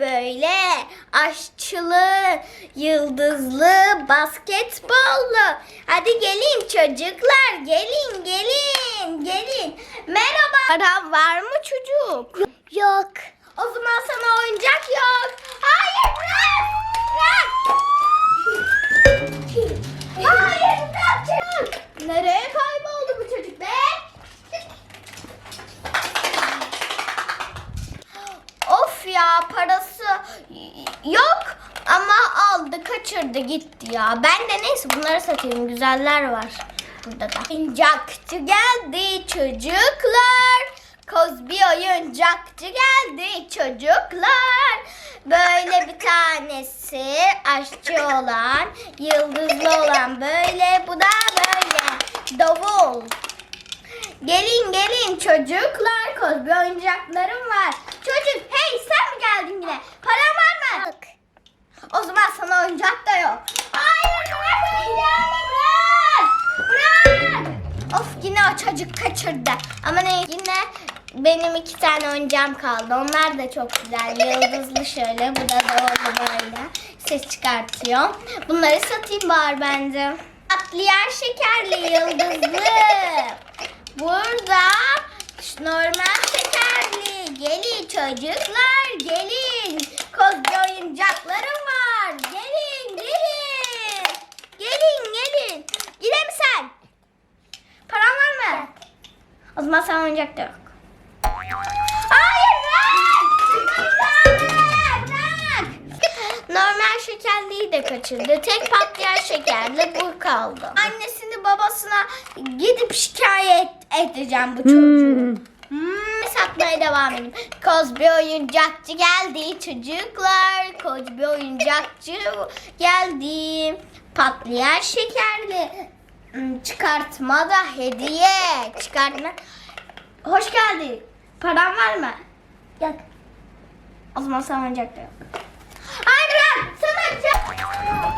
böyle aşçılı, yıldızlı, basketbollu. Hadi gelin çocuklar, gelin, gelin, gelin. Merhaba. Ara var mı çocuk? Yok. O zaman sen ya parası yok ama aldı kaçırdı gitti ya. Ben de neyse bunları satayım güzeller var burada da. Oyuncakçı geldi çocuklar. Kozbi oyuncakçı geldi çocuklar. Böyle bir tanesi aşçı olan, yıldızlı olan böyle. Bu da böyle davul. Gelin gelin çocuklar kozbi oyuncaklarım var. Çocuk hey yine? Paran var mı? Yok. O zaman sana oyuncak da yok. Hayır bırak oyuncağımı bırak. Bırak. Of yine o çocuk kaçırdı. Ama ne yine benim iki tane oyuncağım kaldı. Onlar da çok güzel. Yıldızlı şöyle. Bu da doğru böyle. Ses çıkartıyor. Bunları satayım bari bence. Patlayan şekerli yıldızlı. Burada normal çocuklar gelin. Kozbi oyuncaklarım var. Gelin gelin. Gelin gelin. Mi sen? Paran var mı? O zaman sana oyuncak da yok. Hayır bırak! Bırak! Bırak! Normal şekerliyi de kaçırdı. Tek patlayan şekerli bu kaldı. Annesini babasına gidip şikayet edeceğim bu çocuğu. Hmm, satmaya devam edin. Kozbi oyuncakçı geldi çocuklar. Kozbi oyuncakçı geldi. Patlayan şekerli. Hmm, Çıkartma da hediye. Çıkartma. Hoş geldin. Paran var mı? Yok. O zaman sana oyuncak da yok. Ay bırak! Sana oyuncak.